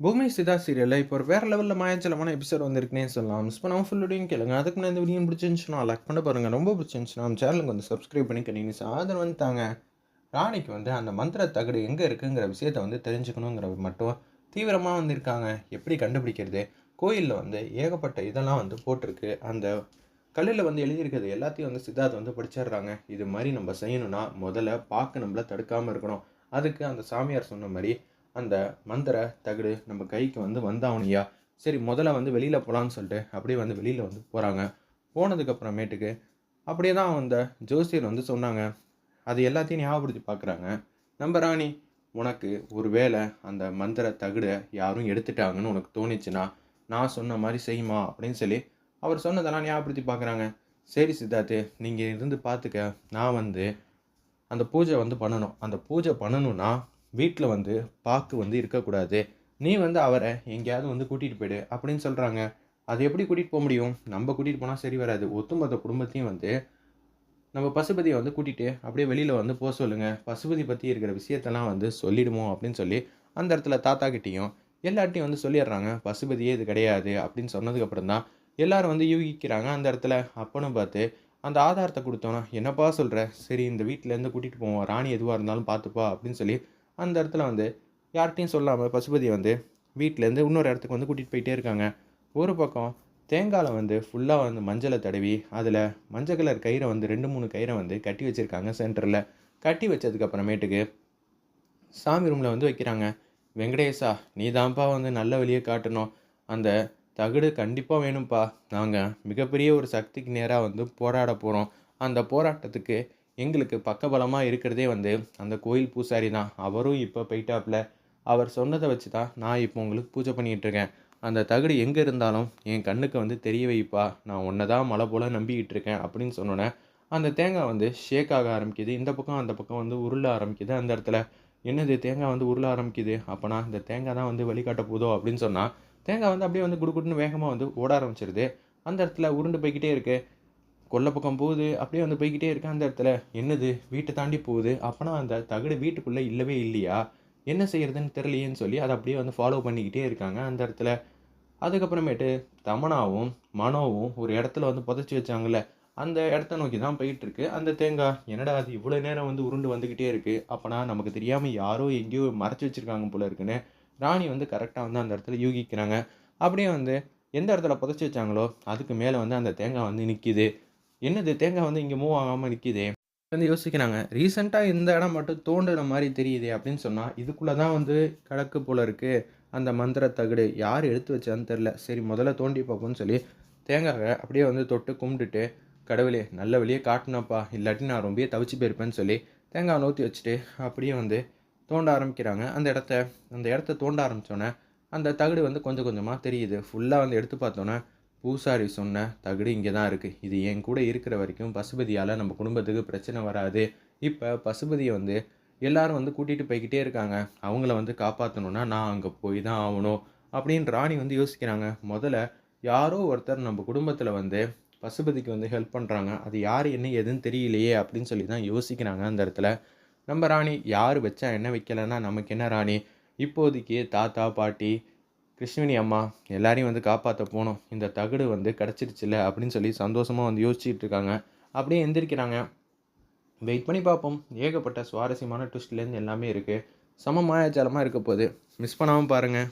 பூமி சிதா சீரியலில் இப்போ ஒரு வேறு லெவலில் மாயாச்சலமான எபிசோட் வந்திருக்குனே சொல்லலாம். மிஸ் பண்ணாமல் ஃபுல்லோடையும் கேளுங்க. அதுக்கு நான் இந்த வீடியோ பிடிச்சிருந்துச்சுன்னா லைக் பண்ண பாருங்கள் ரொம்ப பிடிச்சிருந்துச்சுன்னா நம்ம சேனலுக்கு வந்து சப்ஸ்கிரைப் பண்ணி கண்டினியூஸ் ஆதரவு வந்து தாங்க ராணிக்கு வந்து அந்த மந்திர தகடு எங்கே இருக்குங்கிற விஷயத்த வந்து தெரிஞ்சுக்கணுங்கிற மட்டும் தீவிரமாக வந்திருக்காங்க. எப்படி கண்டுபிடிக்கிறது? கோயிலில் வந்து ஏகப்பட்ட இதெல்லாம் வந்து போட்டிருக்கு. அந்த கல்லில் வந்து எழுதியிருக்கிறது எல்லாத்தையும் வந்து சித்தார்த் வந்து படிச்சிடுறாங்க. இது மாதிரி நம்ம செய்யணும்னா முதல்ல பார்க்க நம்மள தடுக்காமல் இருக்கணும். அதுக்கு அந்த சாமியார் சொன்ன மாதிரி அந்த மந்திர தகடு நம்ம கைக்கு வந்து வந்தாவணியா சரி முதல்ல வந்து வெளியில் போகலான்னு சொல்லிட்டு அப்படியே வந்து வெளியில் வந்து போகிறாங்க போனதுக்கப்புறமேட்டுக்கு அப்படியே தான் அந்த ஜோசியர் வந்து சொன்னாங்க. அது எல்லாத்தையும் ஞாபகப்படுத்தி பார்க்குறாங்க. நம்ம ராணி உனக்கு ஒரு வேளை அந்த மந்திர தகுடை யாரும் எடுத்துட்டாங்கன்னு உனக்கு தோணுச்சுன்னா நான் சொன்ன மாதிரி செய்யுமா அப்படின்னு சொல்லி அவர் சொன்னதெல்லாம் ஞாபகப்படுத்தி பார்க்குறாங்க. சரி சித்தார்த்து நீங்கள் இருந்து பார்த்துக்க. நான் வந்து அந்த பூஜை வந்து பண்ணணும். அந்த பூஜை பண்ணணும்னா வீட்டில் வந்து பாக்கு வந்து இருக்கக்கூடாது. நீ வந்து அவரை எங்கேயாவது வந்து கூட்டிகிட்டு போயிடு அப்படின்னு சொல்கிறாங்க அது எப்படி கூட்டிகிட்டு போக முடியும்? நம்ம கூட்டிகிட்டு போனால் சரி வராது. ஒத்துமொத்த குடும்பத்தையும் வந்து நம்ம பசுபதியை வந்து கூட்டிகிட்டு அப்படியே வெளியில் வந்து போக சொல்லுங்கள் பசுபதி பற்றி இருக்கிற விஷயத்தெல்லாம் வந்து சொல்லிடுமோ அப்படின்னு சொல்லி அந்த இடத்துல தாத்தா கிட்டேயும் எல்லார்ட்டையும் வந்து சொல்லிடுறாங்க. பசுபதியே இது கிடையாது அப்படின்னு சொன்னதுக்கப்புறம் தான் எல்லோரும் வந்து யூகிக்கிறாங்க அந்த இடத்துல. அப்பனும் பார்த்து அந்த ஆதாரத்தை கொடுத்தோன்னா என்னப்பா சொல்கிற சரி இந்த வீட்டிலேருந்து கூட்டிகிட்டு போவோம். ராணி எதுவாக இருந்தாலும் பார்த்துப்பா அப்படின்னு சொல்லி அந்த இடத்துல வந்து யார்கிட்டையும் சொல்லாமல் பசுபதி வந்து வீட்டிலேருந்து இன்னொரு இடத்துக்கு வந்து கூட்டிகிட்டு போயிட்டே இருக்காங்க. ஒரு பக்கம் தேங்காயில் வந்து ஃபுல்லாக வந்து மஞ்சளை தடவி அதில் மஞ்சள் கலர் கயிறை வந்து ரெண்டு மூணு கயிறை வந்து கட்டி வச்சுருக்காங்க சென்டரில் கட்டி வச்சதுக்கப்புறமேட்டுக்கு சாமி ரூமில் வந்து வைக்கிறாங்க. வெங்கடேஷா நீ தான்ப்பா வந்து நல்ல வழியை காட்டணும். அந்த தகடு கண்டிப்பாக வேணும்ப்பா. நாங்கள் மிகப்பெரிய ஒரு சக்திக்கு நேராக வந்து போராட போகிறோம் அந்த போராட்டத்துக்கு எங்களுக்கு பக்கபலமாக இருக்கிறதே வந்து அந்த கோயில் பூசாரி தான். அவரும் இப்போ போயிட்டாப்புல அவர் சொன்னதை வச்சு தான் நான் இப்போ உங்களுக்கு பூஜை பண்ணிகிட்ருக்கேன் அந்த தகடு எங்கே இருந்தாலும் என் கண்ணுக்கு வந்து தெரிய வைப்பா. நான் ஒன்றை தான் மழை போல் நம்பிக்கிட்டு இருக்கேன் அப்படின்னு சொன்னோன்னே அந்த தேங்காய் வந்து ஷேக் ஆக ஆரம்பிக்குது. இந்த பக்கம் அந்த பக்கம் வந்து உருள ஆரம்பிக்குது அந்த இடத்துல. என்னது தேங்காய் வந்து உருள ஆரம்பிக்குது? அப்போனா இந்த தேங்காய் தான் வந்து வழிகாட்ட போதோ அப்படின்னு சொன்னால் தேங்காய் வந்து அப்படியே வந்து குடுக்குட்டுன்னு வேகமாக வந்து ஓட ஆரம்பிச்சிருது. அந்த இடத்துல உருண்டு போய்கிட்டே இருக்குது கொல்லை பக்கம் போகுது அப்படியே வந்து போய்கிட்டே இருக்கேன் அந்த இடத்துல. என்னது? வீட்டை தாண்டி போகுது. அப்போனா அந்த தகடு வீட்டுக்குள்ளே இல்லவே இல்லையா? என்ன செய்யறதுன்னு தெரியலையேன்னு சொல்லி அதை அப்படியே வந்து ஃபாலோ பண்ணிக்கிட்டே இருக்காங்க அந்த இடத்துல. அதுக்கப்புறமேட்டு தமனாவும் மனோவும் ஒரு இடத்துல வந்து புதைச்சி வச்சாங்கல்ல. அந்த இடத்த நோக்கி தான் போயிட்டு இருக்கு அந்த தேங்காய் என்னடா அது இவ்வளோ நேரம் வந்து உருண்டு வந்துக்கிட்டே இருக்கு. அப்போனா நமக்கு தெரியாமல் யாரோ எங்கேயோ மறைச்சி வச்சிருக்காங்க போல இருக்குன்னு ராணி வந்து கரெக்டாக வந்து அந்த இடத்துல யூகிக்கிறாங்க. அப்படியே வந்து எந்த இடத்துல புதைச்சி வச்சாங்களோ அதுக்கு மேலே வந்து அந்த தேங்காய் வந்து நிற்கிது என்னது தேங்காய் வந்து இங்கே மூவ் ஆகாமல் நிற்கிதே வந்து யோசிக்கிறாங்க. ரீசெண்டாக இந்த இடம் மட்டும் தோண்டுற மாதிரி தெரியுது அப்படின்னு சொன்னால் இதுக்குள்ளே தான் வந்து கிடக்கு போல் இருக்குது அந்த மந்திர தகடு யார் எடுத்து வச்சான்னு தெரில சரி முதல்ல தோண்டி பார்ப்போம்னு சொல்லி தேங்காவை அப்படியே வந்து தொட்டு கும்பிட்டுட்டு கடவுளே நல்ல வழியே காட்டினப்பா. இல்லாட்டி நான் ரொம்பவே தவிச்சு போயிருப்பேன்னு சொல்லி தேங்காய் நூற்றி வச்சுட்டு அப்படியே வந்து தோண்ட ஆரம்பிக்கிறாங்க. அந்த இடத்த அந்த இடத்த தோண்ட ஆரம்பித்தோன்னே அந்த தகடு வந்து கொஞ்சம் கொஞ்சமாக தெரியுது. ஃபுல்லாக வந்து எடுத்து பார்த்தோன்னே பூசாரி சொன்ன தகடு இங்கே தான் இருக்குது இது என் கூட இருக்கிற வரைக்கும் பசுபதியால் நம்ம குடும்பத்துக்கு பிரச்சனை வராது. இப்போ பசுபதியை வந்து எல்லாரும் வந்து கூட்டிகிட்டு போய்கிட்டே இருக்காங்க. அவங்கள வந்து காப்பாற்றணுன்னா நான் அங்கே போய் தான் ஆகணும் அப்படின்னு ராணி வந்து யோசிக்கிறாங்க. முதல்ல யாரோ ஒருத்தர் நம்ம குடும்பத்தில் வந்து பசுபதிக்கு வந்து ஹெல்ப் பண்ணுறாங்க அது யார் என்ன எதுன்னு தெரியலையே அப்படின்னு சொல்லி தான் யோசிக்கிறாங்க அந்த இடத்துல. நம்ம ராணி யார் வச்சா என்ன வைக்கலைன்னா நமக்கு என்ன ராணி? இப்போதைக்கு தாத்தா பாட்டி கிருஷ்ணவேணி அம்மா எல்லாரையும் வந்து காப்பாற்ற போனோம். இந்த தகடு வந்து கிடச்சிருச்சுல்ல அப்படின்னு சொல்லி சந்தோஷமாக வந்து யோசிச்சுட்டு இருக்காங்க. அப்படியே எந்திரிக்கிறாங்க. வெயிட் பண்ணி பார்ப்போம். ஏகப்பட்ட சுவாரஸ்யமான ட்விஸ்ட்லேருந்து எல்லாமே இருக்குது சம மாயாஜாலமாக இருக்க போகுது. மிஸ் பண்ணாமல் பாருங்கள்